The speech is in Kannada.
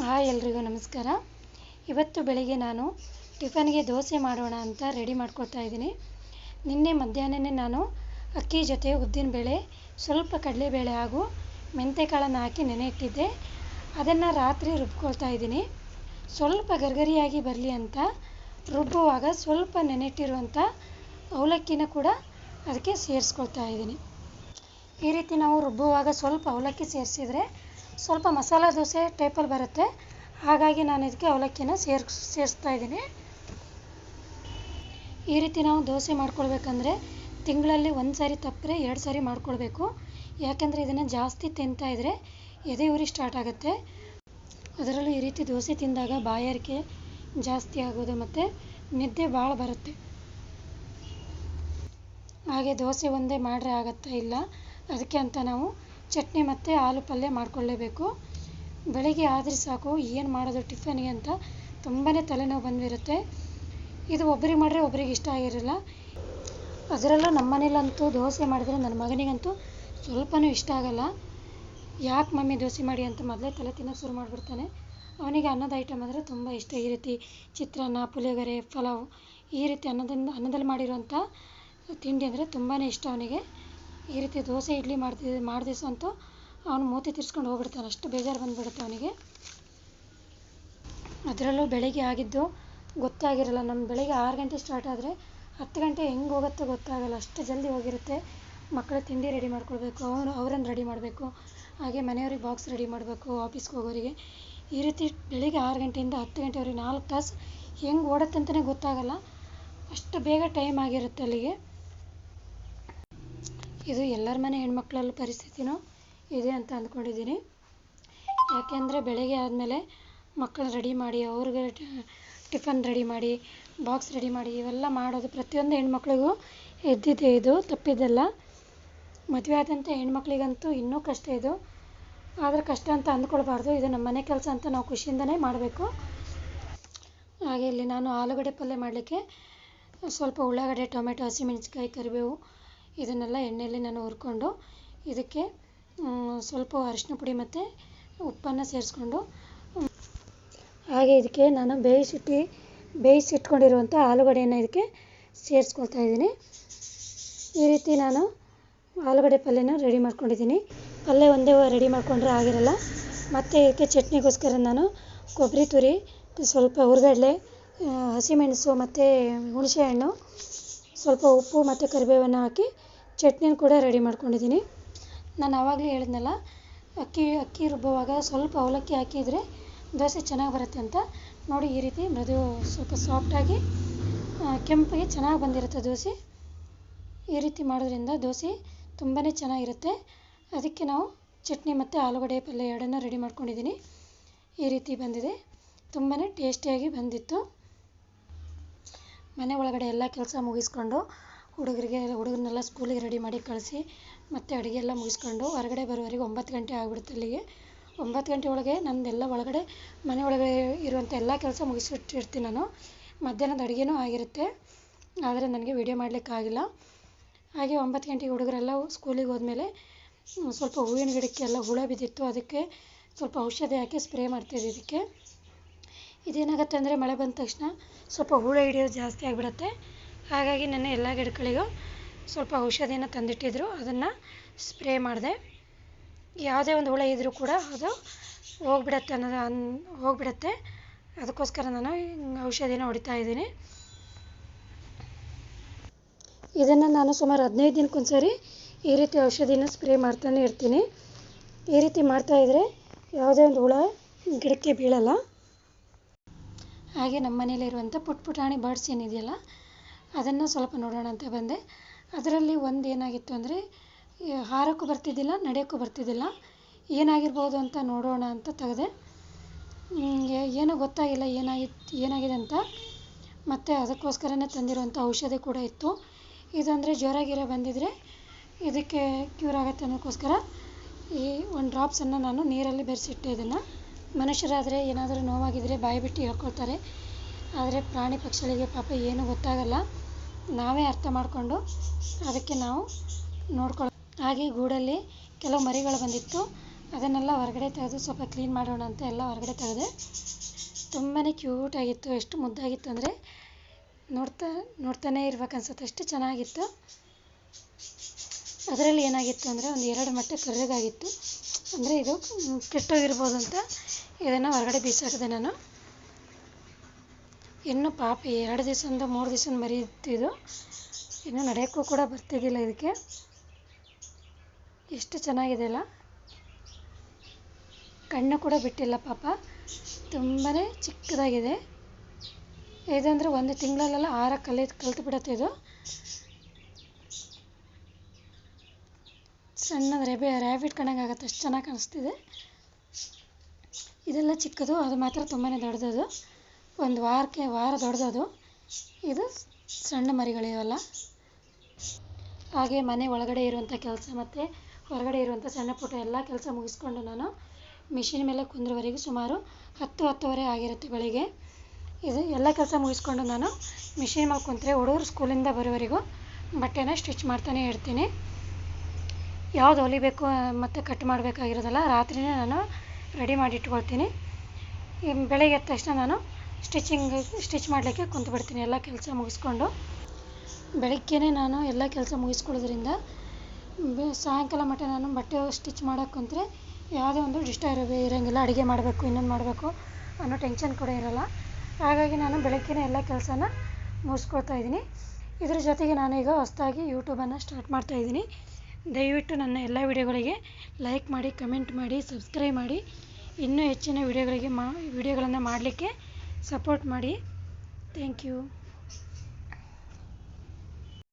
ಹಾಯ್ ಎಲ್ರಿಗೂ ನಮಸ್ಕಾರ. ಇವತ್ತು ಬೆಳಿಗ್ಗೆ ನಾನು ಟಿಫನ್ಗೆ ದೋಸೆ ಮಾಡೋಣ ಅಂತ ರೆಡಿ ಮಾಡ್ಕೊಳ್ತಾ ಇದ್ದೀನಿ. ನಿನ್ನೆ ಮಧ್ಯಾಹ್ನನೇ ನಾನು ಅಕ್ಕಿ ಜೊತೆ ಉದ್ದಿನಬೇಳೆ ಸ್ವಲ್ಪ ಕಡಲೆಬೇಳೆ ಹಾಗೂ ಮೆಂತೆಕಾಳನ್ನು ಹಾಕಿ ನೆನೆ ಇಟ್ಟಿದ್ದೆ ಅದನ್ನು ರಾತ್ರಿ ರುಬ್ಕೊಳ್ತಾ ಇದ್ದೀನಿ. ಸ್ವಲ್ಪ ಗರ್ಗರಿಯಾಗಿ ಬರಲಿ ಅಂತ ರುಬ್ಬುವಾಗ ಸ್ವಲ್ಪ ನೆನೆಟ್ಟಿರುವಂಥ ಅವಲಕ್ಕಿನ ಕೂಡ ಅದಕ್ಕೆ ಸೇರಿಸ್ಕೊಳ್ತಾ ಇದ್ದೀನಿ. ಈ ರೀತಿ ನಾವು ರುಬ್ಬುವಾಗ ಸ್ವಲ್ಪ ಅವಲಕ್ಕಿ ಸೇರಿಸಿದರೆ ಸ್ವಲ್ಪ ಮಸಾಲ ದೋಸೆ ಟೈಪಲ್ಲಿ ಬರುತ್ತೆ. ಹಾಗಾಗಿ ನಾನು ಇದಕ್ಕೆ ಅವಲಕ್ಕಿನ ಸೇರ್ಸ್ ಸೇರಿಸ್ತಾ ಇದ್ದೀನಿ. ಈ ರೀತಿ ನಾವು ದೋಸೆ ಮಾಡ್ಕೊಳ್ಬೇಕಂದ್ರೆ ತಿಂಗಳಲ್ಲಿ ಒಂದು ಸಾರಿ ತಪ್ಪರೆ ಎರಡು ಸಾರಿ ಮಾಡ್ಕೊಳ್ಬೇಕು. ಯಾಕೆಂದರೆ ಇದನ್ನು ಜಾಸ್ತಿ ತಿಂತಾ ಇದ್ದರೆ ಎದೆ ಉರಿ ಸ್ಟಾರ್ಟ್ ಆಗುತ್ತೆ. ಅದರಲ್ಲೂ ಈ ರೀತಿ ದೋಸೆ ತಿಂದಾಗ ಬಾಯಾರಿಕೆ ಜಾಸ್ತಿ ಆಗೋದು ಮತ್ತು ನಿದ್ದೆ ಭಾಳ ಬರುತ್ತೆ. ಹಾಗೆ ದೋಸೆ ಒಂದೇ ಮಾಡ್ರೆ ಆಗತ್ತಾ ಇಲ್ಲ? ಅದಕ್ಕೆ ಅಂತ ನಾವು ಚಟ್ನಿ ಮತ್ತು ಆಲೂ ಪಲ್ಯ ಮಾಡ್ಕೊಳ್ಳೇಬೇಕು. ಬೆಳಗ್ಗೆ ಆದರೆ ಸಾಕು, ಏನು ಮಾಡೋದು ಟಿಫನ್ಗೆ ಅಂತ ತುಂಬಾ ತಲೆನೋವು ಬಂದಿರುತ್ತೆ ಇದು ಒಬ್ರಿಗೆ ಮಾಡಿದ್ರೆ ಒಬ್ರಿಗೆ ಇಷ್ಟ ಆಗಿರಲ್ಲ. ಅದರಲ್ಲೂ ನಮ್ಮ ಮನೇಲಂತೂ ದೋಸೆ ಮಾಡಿದ್ರೆ ನನ್ನ ಮಗನಿಗಂತೂ ಸ್ವಲ್ಪನೂ ಇಷ್ಟ ಆಗಲ್ಲ. ಯಾಕೆ ಮಮ್ಮಿ ದೋಸೆ ಮಾಡಿ ಅಂತ ಮೊದಲೇ ತಲೆ ತಿನ್ನೋಕೆ ಶುರು ಮಾಡಿಬಿಡ್ತಾನೆ. ಅವನಿಗೆ ಅನ್ನದ ಐಟಮ್ ಅಂದರೆ ತುಂಬ ಇಷ್ಟ. ಈ ರೀತಿ ಚಿತ್ರಾನ್ನ, ಪುಳಿಯೋಗರೆ, ಪಲಾವ್ ಈ ರೀತಿ ಅನ್ನದಿಂದ ಅನ್ನದಲ್ಲಿ ಮಾಡಿರುವಂಥ ತಿಂಡಿ ಅಂದರೆ ತುಂಬಾ ಇಷ್ಟ ಅವನಿಗೆ. ಈ ರೀತಿ ದೋಸೆ, ಇಡ್ಲಿ ಮಾಡ್ತಿದ್ದ ಮಾಡ್ದಿಸು ಅಂತೂ ಅವನು ಮೂತಿ ತಿರ್ಸ್ಕೊಂಡು ಹೋಗ್ಬಿಡ್ತಾನೆ. ಅಷ್ಟು ಬೇಜಾರು ಬಂದುಬಿಡುತ್ತೆ ಅವನಿಗೆ. ಅದರಲ್ಲೂ ಬೆಳಿಗ್ಗೆ ಆಗಿದ್ದು ಗೊತ್ತಾಗಿರಲ್ಲ. ನಮ್ಮ ಬೆಳಿಗ್ಗೆ ಆರು ಗಂಟೆ ಸ್ಟಾರ್ಟ್ ಆದರೆ ಹತ್ತು ಗಂಟೆ ಹೆಂಗೆ ಹೋಗುತ್ತೋ ಗೊತ್ತಾಗಲ್ಲ. ಅಷ್ಟು ಜಲ್ದಿ ಹೋಗಿರುತ್ತೆ. ಮಕ್ಕಳ ತಿಂಡಿ ರೆಡಿ ಮಾಡ್ಕೊಳ್ಬೇಕು. ಅವನು, ಅವರನ್ನು ರೆಡಿ ಮಾಡಬೇಕು. ಹಾಗೆ ಮನೆಯವ್ರಿಗೆ ಬಾಕ್ಸ್ ರೆಡಿ ಮಾಡಬೇಕು ಆಫೀಸ್ಗೆ ಹೋಗೋರಿಗೆ. ಈ ರೀತಿ ಬೆಳಿಗ್ಗೆ ಆರು ಗಂಟೆಯಿಂದ ಹತ್ತು ಗಂಟೆವರೆಗೆ ನಾಲ್ಕು ತಾಸು ಹೆಂಗೆ ಓಡತ್ತಂತಲೇ ಗೊತ್ತಾಗಲ್ಲ. ಅಷ್ಟು ಬೇಗ ಟೈಮ್ ಆಗಿರುತ್ತೆ ಅಲ್ಲಿಗೆ. ಇದು ಎಲ್ಲರ ಮನೆ ಹೆಣ್ಮಕ್ಳಲ್ಲೂ ಪರಿಸ್ಥಿತಿನೂ ಇದೆ ಅಂತ ಅಂದ್ಕೊಂಡಿದ್ದೀನಿ. ಯಾಕೆಂದರೆ ಬೆಳಗ್ಗೆ ಆದಮೇಲೆ ಮಕ್ಕಳು ರೆಡಿ ಮಾಡಿ, ಅವ್ರಿಗೆ ಟಿಫನ್ ರೆಡಿ ಮಾಡಿ, ಬಾಕ್ಸ್ ರೆಡಿ ಮಾಡಿ ಇವೆಲ್ಲ ಮಾಡೋದು ಪ್ರತಿಯೊಂದು ಹೆಣ್ಮಕ್ಳಿಗೂ ಎದ್ದಿದೆ ಇದು, ತಪ್ಪಿದ್ದಲ್ಲ. ಮದುವೆ ಆದಂಥ ಹೆಣ್ಮಕ್ಳಿಗಂತೂ ಇನ್ನೂ ಕಷ್ಟ ಇದು. ಆದರೆ ಕಷ್ಟ ಅಂತ ಅಂದ್ಕೊಳ್ಬಾರ್ದು. ಇದು ನಮ್ಮ ಮನೆ ಕೆಲಸ ಅಂತ ನಾವು ಖುಷಿಯಿಂದನೇ ಮಾಡಬೇಕು. ಹಾಗೆ ಇಲ್ಲಿ ನಾನು ಆಲೂಗಡ್ಡೆ ಪಲ್ಯ ಮಾಡಲಿಕ್ಕೆ ಸ್ವಲ್ಪ ಉಳ್ಳಾಗಡ್ಡೆ, ಟೊಮೆಟೊ, ಹಸಿಮೆಣಸಿನ್ಕಾಯಿ, ಕರಿಬೇವು ಇದನ್ನೆಲ್ಲ ಎಣ್ಣೆಯಲ್ಲಿ ನಾನು ಹುರ್ಕೊಂಡು ಇದಕ್ಕೆ ಸ್ವಲ್ಪ ಅರಿಶಿನ ಪುಡಿ ಮತ್ತು ಉಪ್ಪನ್ನು ಸೇರಿಸ್ಕೊಂಡು ಹಾಗೆ ಇದಕ್ಕೆ ನಾನು ಬೇಯಿಸಿಟ್ಟು ಬೇಯಿಸಿಟ್ಕೊಂಡಿರುವಂಥ ಆಲೂಗಡ್ಡೆಯನ್ನು ಇದಕ್ಕೆ ಸೇರಿಸ್ಕೊಳ್ತಾ ಇದ್ದೀನಿ. ಈ ರೀತಿ ನಾನು ಆಲೂಗಡ್ಡೆ ಪಲ್ಯನ ರೆಡಿ ಮಾಡ್ಕೊಂಡಿದ್ದೀನಿ. ಪಲ್ಯ ಒಂದೇ ರೆಡಿ ಮಾಡಿಕೊಂಡ್ರೆ ಆಗಿರಲ್ಲ. ಮತ್ತು ಇದಕ್ಕೆ ಚಟ್ನಿಗೋಸ್ಕರ ನಾನು ಕೊಬ್ಬರಿ ತುರಿ, ಸ್ವಲ್ಪ ಹುರಿಗಡ್ಲೆ, ಹಸಿಮೆಣಸು ಮತ್ತು ಹುಣಸೆಹಣ್ಣು ಸ್ವಲ್ಪ ಉಪ್ಪು ಮತ್ತು ಕರಿಬೇವನ್ನು ಹಾಕಿ ಚಟ್ನಿನ ಕೂಡ ರೆಡಿ ಮಾಡ್ಕೊಂಡಿದ್ದೀನಿ. ನಾನು ಆವಾಗಲೇ ಹೇಳಿದ್ನಲ್ಲ, ಅಕ್ಕಿ ಅಕ್ಕಿ ರುಬ್ಬುವಾಗ ಸ್ವಲ್ಪ ಅವಲಕ್ಕಿ ಹಾಕಿದರೆ ದೋಸೆ ಚೆನ್ನಾಗಿ ಬರುತ್ತೆ ಅಂತ. ನೋಡಿ ಈ ರೀತಿ ಮೃದು ಸ್ವಲ್ಪ ಸಾಫ್ಟಾಗಿ ಕೆಂಪಗೆ ಚೆನ್ನಾಗಿ ಬಂದಿರುತ್ತೆ ದೋಸೆ. ಈ ರೀತಿ ಮಾಡೋದ್ರಿಂದ ದೋಸೆ ತುಂಬಾ ಚೆನ್ನಾಗಿರುತ್ತೆ. ಅದಕ್ಕೆ ನಾವು ಚಟ್ನಿ ಮತ್ತು ಆಲೂಗಡ್ಡೆ ಪಲ್ಯ ಎರಡನ್ನೂ ರೆಡಿ ಮಾಡ್ಕೊಂಡಿದ್ದೀನಿ. ಈ ರೀತಿ ಬಂದಿದೆ. ತುಂಬಾ ಟೇಸ್ಟಿಯಾಗಿ ಬಂದಿತ್ತು. ಮನೆ ಒಳಗಡೆ ಎಲ್ಲ ಕೆಲಸ ಮುಗಿಸ್ಕೊಂಡು ಹುಡುಗರಿಗೆ, ಹುಡುಗರನ್ನೆಲ್ಲ ಸ್ಕೂಲಿಗೆ ರೆಡಿ ಮಾಡಿ ಕಳಿಸಿ ಮತ್ತು ಅಡುಗೆ ಎಲ್ಲ ಮುಗಿಸ್ಕೊಂಡು ಹೊರಗಡೆ ಬರೋವರೆಗೆ ಒಂಬತ್ತು ಗಂಟೆ ಆಗ್ಬಿಡುತ್ತೆ ಅಲ್ಲಿಗೆ. ಒಂಬತ್ತು ಗಂಟೆ ಒಳಗೆ ನಂದೆಲ್ಲ ಒಳಗಡೆ, ಮನೆ ಒಳಗೆ ಇರುವಂಥ ಎಲ್ಲ ಕೆಲಸ ಮುಗಿಸಿಟ್ಟಿರ್ತೀನಿ ನಾನು. ಮಧ್ಯಾಹ್ನದ ಅಡುಗೆನೂ ಆಗಿರುತ್ತೆ, ಆದರೆ ನನಗೆ ವೀಡಿಯೋ ಮಾಡಲಿಕ್ಕಾಗಿಲ್ಲ ಹಾಗೆ ಒಂಬತ್ತು ಗಂಟೆಗೆ ಹುಡುಗರೆಲ್ಲ ಸ್ಕೂಲಿಗೆ ಹೋದ್ಮೇಲೆ ಸ್ವಲ್ಪ ಹೂವಿನ ಗಿಡಕ್ಕೆಲ್ಲ ಹುಳ ಬಿದ್ದಿತ್ತು, ಅದಕ್ಕೆ ಸ್ವಲ್ಪ ಔಷಧಿ ಹಾಕಿ ಸ್ಪ್ರೇ ಮಾಡ್ತಿದ್ದೆ ಇದಕ್ಕೆ. ಇದೇನಾಗುತ್ತೆ ಅಂದರೆ ಮಳೆ ಬಂದ ತಕ್ಷಣ ಸ್ವಲ್ಪ ಹುಳ ಹಿಡಿಯೋದು ಜಾಸ್ತಿ ಆಗಿಬಿಡತ್ತೆ. ಹಾಗಾಗಿ ನನ್ನ ಎಲ್ಲ ಗಿಡಗಳಿಗೂ ಸ್ವಲ್ಪ ಔಷಧಿನ ತಂದಿಟ್ಟಿದ್ರು. ಅದನ್ನು ಸ್ಪ್ರೇ ಮಾಡಿದೆ. ಯಾವುದೇ ಒಂದು ಹುಳ ಇದ್ದರೂ ಕೂಡ ಅದು ಹೋಗ್ಬಿಡತ್ತೆ ಅನ್ನೋದು ಅನ್, ಹೋಗ್ಬಿಡತ್ತೆ. ಅದಕ್ಕೋಸ್ಕರ ನಾನು ಔಷಧಿನ ಹೊಡಿತಾ ಇದ್ದೀನಿ. ಇದನ್ನು ನಾನು ಸುಮಾರು ಹದಿನೈದು ದಿನಕ್ಕೊಂದು ಸಾರಿ ಈ ರೀತಿ ಔಷಧಿನ ಸ್ಪ್ರೇ ಮಾಡ್ತಾನೆ ಇರ್ತೀನಿ. ಈ ರೀತಿ ಮಾಡ್ತಾಯಿದ್ರೆ ಯಾವುದೇ ಒಂದು ಹುಳ ಗಿಡಕ್ಕೆ ಬೀಳಲ್ಲ. ಹಾಗೆ ನಮ್ಮ ಮನೇಲಿರುವಂಥ ಪುಟ್ ಪುಟಾಣಿ ಬರ್ಡ್ಸ್ ಏನಿದೆಯಲ್ಲ, ಅದನ್ನು ಸ್ವಲ್ಪ ನೋಡೋಣ ಅಂತ ಬಂದೆ. ಅದರಲ್ಲಿ ಒಂದು ಏನಾಗಿತ್ತು ಅಂದರೆ ಹಾರೋಕ್ಕೂ ಬರ್ತಿದ್ದಿಲ್ಲ, ನಡೆಯೋಕ್ಕೂ ಬರ್ತಿದ್ದಿಲ್ಲ. ಏನಾಗಿರ್ಬೋದು ಅಂತ ನೋಡೋಣ ಅಂತ ತೆಗೆದೆ. ಏನೂ ಗೊತ್ತಾಗಿಲ್ಲ ಏನಾಗಿತ್ತು ಏನಾಗಿದೆ ಅಂತ. ಮತ್ತು ಅದಕ್ಕೋಸ್ಕರನೇ ತಂದಿರುವಂಥ ಔಷಧಿ ಕೂಡ ಇತ್ತು. ಇದಂದರೆ ಜ್ವರ ಗಿರ ಬಂದಿದ್ದರೆ ಇದಕ್ಕೆ ಕ್ಯೂರ್ ಆಗುತ್ತೆ ಅನ್ನೋಕ್ಕೋಸ್ಕರ ಈ ಒಂದು ಡ್ರಾಪ್ಸನ್ನು ನಾನು ನೀರಲ್ಲಿ ಬೆರೆಸಿಟ್ಟೆ ಇದನ್ನು. ಮನುಷ್ಯರಾದರೆ ಏನಾದರೂ ನೋವಾಗಿದ್ದರೆ ಬಾಯಿ ಬಿಟ್ಟು ಹೇಳ್ಕೊಳ್ತಾರೆ. ಆದರೆ ಪ್ರಾಣಿ ಪಕ್ಷಿಗಳಿಗೆ ಪಾಪ ಏನೂ ಗೊತ್ತಾಗಲ್ಲ. ನಾವೇ ಅರ್ಥ ಮಾಡಿಕೊಂಡು ಅದಕ್ಕೆ ನಾವು ನೋಡ್ಕೊಳ್ಳೋ ಹಾಗೆ ಗೂಡಲ್ಲಿ ಕೆಲವು ಮರಿಗಳು ಬಂದಿತ್ತು. ಅದನ್ನೆಲ್ಲ ಹೊರಗಡೆ ತೆಗೆದು ಸ್ವಲ್ಪ ಕ್ಲೀನ್ ಮಾಡೋಣ ಅಂತ ಎಲ್ಲ ಹೊರಗಡೆ ತೆಗೆದೆ. ತುಂಬಾ ಕ್ಯೂಟಾಗಿತ್ತು ಎಷ್ಟು ಮುದ್ದಾಗಿತ್ತು ಅಂದರೆ ನೋಡ್ತಾ, ನೋಡ್ತಾನೇ ಇರ್ಬೇಕು ಅನ್ಸುತ್ತೆ ಅಷ್ಟು ಚೆನ್ನಾಗಿತ್ತು. ಅದರಲ್ಲಿ ಏನಾಗಿತ್ತು ಅಂದರೆ ಒಂದು ಎರಡು ಮಟ್ಟ ಕರ್ರಗಾಗಿತ್ತು. ಅಂದರೆ ಇದು ಕೆಟ್ಟೋಗಿರ್ಬೋದು ಅಂತ ಇದನ್ನು ಹೊರಗಡೆ ಬೀಸಾಕಿದೆ ನಾನು. ಇನ್ನು ಪಾಪ ಎರಡು ದಿವಸದಿಂದ ಮೂರು ದಿವಸದ ಮರಿ ಇತ್ತು ಇದು ಇನ್ನು ನಡೆಯೋಕ್ಕೂ ಕೂಡ ಬರ್ತಿದ್ದಿಲ್ಲ ಇದಕ್ಕೆ. ಎಷ್ಟು ಚೆನ್ನಾಗಿದೆ ಅಲ್ಲ. ಕಣ್ಣು ಕೂಡ ಬಿಟ್ಟಿಲ್ಲ ಪಾಪ. ತುಂಬಾ ಚಿಕ್ಕದಾಗಿದೆ. ಇದಂದರೆ ಒಂದು ತಿಂಗಳಲ್ಲೆಲ್ಲ ಆರ ಕಲಿ ಕಲಿತು ಬಿಡುತ್ತೆ ಇದು. ಸಣ್ಣದ ರೆಬೆ ರ್ಯಾಬಿಟ್ ಕಣಂಗೆ ಆಗುತ್ತೆ ಅಷ್ಟು ಚೆನ್ನಾಗಿ ಕಾಣಿಸ್ತಿದೆ. ಇದೆಲ್ಲ ಚಿಕ್ಕದು, ಅದು ಮಾತ್ರ ತುಂಬಾ ದೊಡ್ಡದದು ಒಂದು ವಾರಕ್ಕೆ ವಾರ ದೊಡ್ಡದದು ಇದು ಸಣ್ಣ ಮರಿಗಳಿವಲ್ಲ ಹಾಗೆ ಮನೆ ಒಳಗಡೆ ಇರುವಂಥ ಕೆಲಸ ಮತ್ತು ಹೊರಗಡೆ ಇರುವಂಥ ಸಣ್ಣ ಪುಟ್ಟ ಎಲ್ಲ ಕೆಲಸ ಮುಗಿಸ್ಕೊಂಡು ನಾನು ಮಿಷಿನ್ ಮೇಲೆ ಕುಂದ್ರವರೆಗೂ ಸುಮಾರು ಹತ್ತು, ಹತ್ತುವರೆ ಆಗಿರುತ್ತೆ ಬೆಳಿಗ್ಗೆ. ಇದು ಎಲ್ಲ ಕೆಲಸ ಮುಗಿಸ್ಕೊಂಡು ನಾನು ಮಿಷಿನ್ ಮೇಲೆ ಕುಂತರೆ ಹುಡುಗರು ಸ್ಕೂಲಿಂದ ಬರೋವರೆಗೂ ಬಟ್ಟೆನ ಸ್ಟಿಚ್ ಮಾಡ್ತಾನೆ ಇರ್ತೀನಿ. ಯಾವ್ದು ಹೊಲಿಬೇಕು ಮತ್ತು ಕಟ್ ಮಾಡಬೇಕಾಗಿರೋದಲ್ಲ, ರಾತ್ರಿನೇ ನಾನು ರೆಡಿ ಮಾಡಿ ಇಟ್ಕೊಳ್ತೀನಿ. ಬೆಳಗ್ಗೆ ಎದ್ದ ತಕ್ಷಣ ನಾನು ಸ್ಟಿಚಿಂಗ್, ಸ್ಟಿಚ್ ಮಾಡಲಿಕ್ಕೆ ಕುಂತ್ಬಿಡ್ತೀನಿ ಎಲ್ಲ ಕೆಲಸ ಮುಗಿಸ್ಕೊಂಡು. ಬೆಳಗ್ಗೆ ನಾನು ಎಲ್ಲ ಕೆಲಸ ಮುಗಿಸ್ಕೊಳ್ಳೋದ್ರಿಂದ ಸಾಯಂಕಾಲ ಮಟ್ಟ ನಾನು ಬಟ್ಟೆ ಸ್ಟಿಚ್ ಮಾಡೋಕ್ಕೆ ಕುಂತ್ರೆ ಯಾವುದೇ ಒಂದು ಡಿಸ್ಟರ್ಬ್ ಇರೋಂಗಿಲ್ಲ, ಅಡುಗೆ ಮಾಡಬೇಕು, ಇನ್ನೊಂದು ಮಾಡಬೇಕು ಅನ್ನೋ ಟೆನ್ಷನ್ ಕೂಡ ಇರೋಲ್ಲ. ಹಾಗಾಗಿ ನಾನು ಬೆಳಗ್ಗೆನೇ ಎಲ್ಲ ಕೆಲಸನ ಮುಗಿಸ್ಕೊಳ್ತಾ ಇದ್ದೀನಿ. ಇದ್ರ ಜೊತೆಗೆ ನಾನೀಗ ಹೊಸದಾಗಿ ಯೂಟ್ಯೂಬನ್ನು ಸ್ಟಾರ್ಟ್ ಮಾಡ್ತಾ ಇದ್ದೀನಿ. ದಯವಿಟ್ಟು ನನ್ನ ಎಲ್ಲ ವಿಡಿಯೋಗಳಿಗೆ ಲೈಕ್ ಮಾಡಿ, ಕಮೆಂಟ್ ಮಾಡಿ, ಸಬ್ಸ್ಕ್ರೈಬ್ ಮಾಡಿ. ಇನ್ನೂ ಹೆಚ್ಚಿನ ವಿಡಿಯೋಗಳಿಗೆ ಮಾ ವಿಡಿಯೋಗಳನ್ನು ಮಾಡಲಿಕ್ಕೆ ಸಪೋರ್ಟ್ ಮಾಡಿ. Thank you.